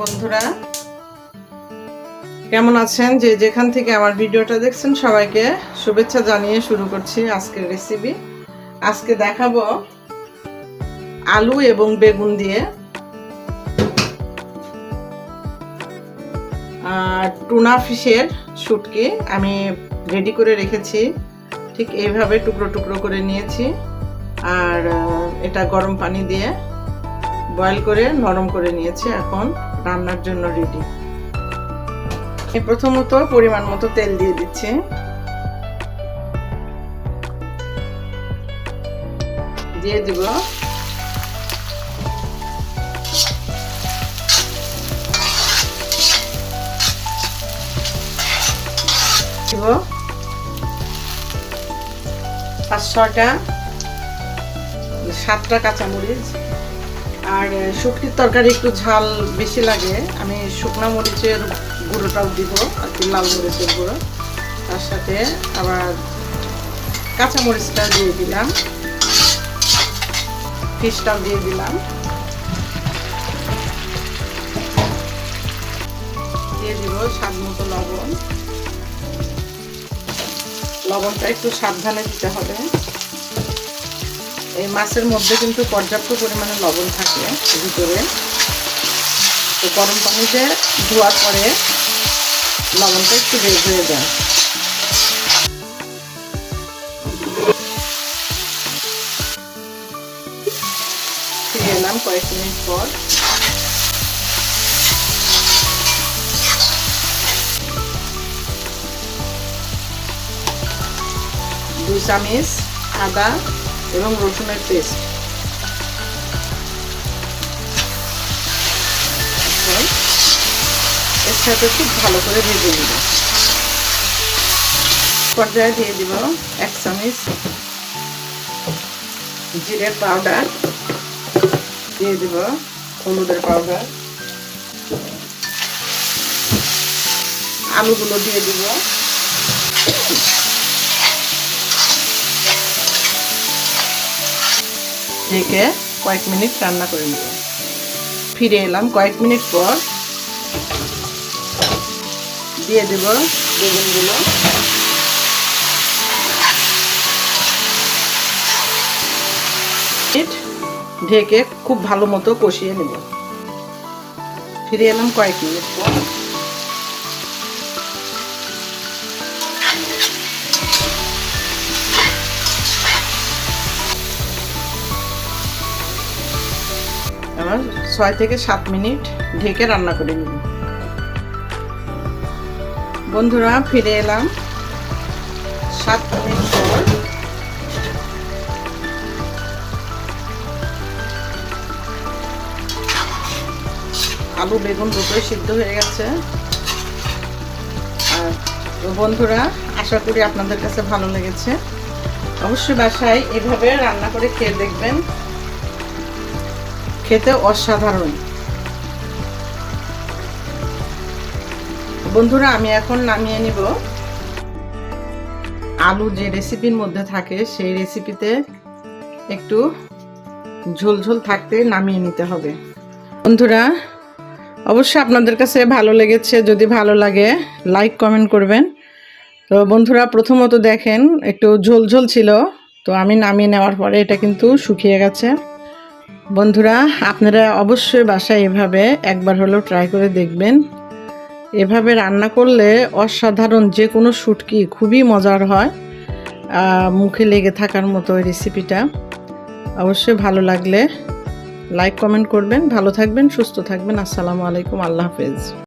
বন্ধুরা। কেমন আছেন? যে যেখান থেকে আমার ভিডিওটা দেখছেন সবাইকে শুভেচ্ছা জানিয়ে শুরু করছি আজকের রেসিপি আজকে দেখাবো আলু এবং বেগুন দিয়ে। আর টুনা ফিশের শুটকি আমি রেডি করে রেখেছি। ঠিক এইভাবে টুকরো টুকরো করে নিয়েছি। আর এটা গরম পানি দিয়ে বয়েল করে, নরম করে নিয়েছি এখন রান্নার জন্য রেডি প্রথমত পরিমাণ মতো তেল দিয়ে দিচ্ছি। দিয়ে দিব পাঁচ ছটা সাতটা কাঁচামরিচ আর শুকটির তরকারি একটু ঝাল বেশি লাগে। আমি শুকনা মরিচের গুঁড়োটাও দিব, আর কি লাল মরিচের গুঁড়ো। তার সাথে আবার কাঁচা মরিচটা দিয়ে দিলাম। ফিশটাও দিয়ে দিলাম। দিয়ে দিব স্বাদ মতো লবণ। লবণটা একটু সাবধানে দিতে হবে। এই মাছের মধ্যে কিন্তু পর্যাপ্ত পরিমাণে লবণ থাকে ভিতরে। তো গরম পানিতে ধোয়ার পরে লবণটা একটু বের হয়ে যায়। ফিরে এলাম কয়েক মিনিট পর। দুই চামিচ আদা এবং রসুনের পেস্ট। এর সাথে খুব ভালো করে ভেজে নিব। পর্যায়ে দিয়ে দিব এক চামচ জিরের পাউডার। দিয়ে দিব হলুদের পাউডার। আলুগুলো দিয়ে দিব। ঢেকে কয়েক মিনিট রান্না করে নেব। ফিরে এলাম কয়েক মিনিট পর। দিয়ে দেব বেগুনগুলো। ঢেকে খুব ভালো মতো কষিয়ে নেব। ফিরে এলাম কয়েক মিনিট পর। আবার ছয় থেকে সাত মিনিট ঢেকে রান্না করে নিব। বন্ধুরা, ফিরে এলাম। সাত মিনিট পর। আলু, বেগুন দুটোই সিদ্ধ হয়ে গেছে। আর বন্ধুরা, আশা করি আপনাদের কাছে ভালো লেগেছে। অবশ্যই বাসায় এভাবে রান্না করে খেয়ে দেখবেন। খেতে অসাধারণ। বন্ধুরা, আমি এখন নামিয়ে নিব। আলু যে রেসিপির মধ্যে থাকে, সেই রেসিপিতে একটু ঝোলঝোল থাকতে নামিয়ে নিতে হবে। বন্ধুরা, অবশ্যই আপনাদের কাছে ভালো লেগেছে, যদি ভালো লাগে, লাইক, কমেন্ট করবেন। তো বন্ধুরা, প্রথমত দেখেন, একটু ঝোলঝোল ছিল, তো আমি নামিয়ে নেওয়ার পরে এটা কিন্তু শুকিয়ে গেছে। বন্ধুরা, আপনারা অবশ্যই বাসায় এভাবে একবার হলেও ট্রাই করে দেখবেন। এভাবে রান্না করলে অসাধারণ যে কোনো শুটকি খুবই মজার হয় মুখে লেগে থাকার মতো ওই রেসিপিটা অবশ্যই ভালো লাগলে লাইক কমেন্ট করবেন। ভালো থাকবেন, সুস্থ থাকবেন। আসসালামু আলাইকুম। আল্লাহ হাফেজ।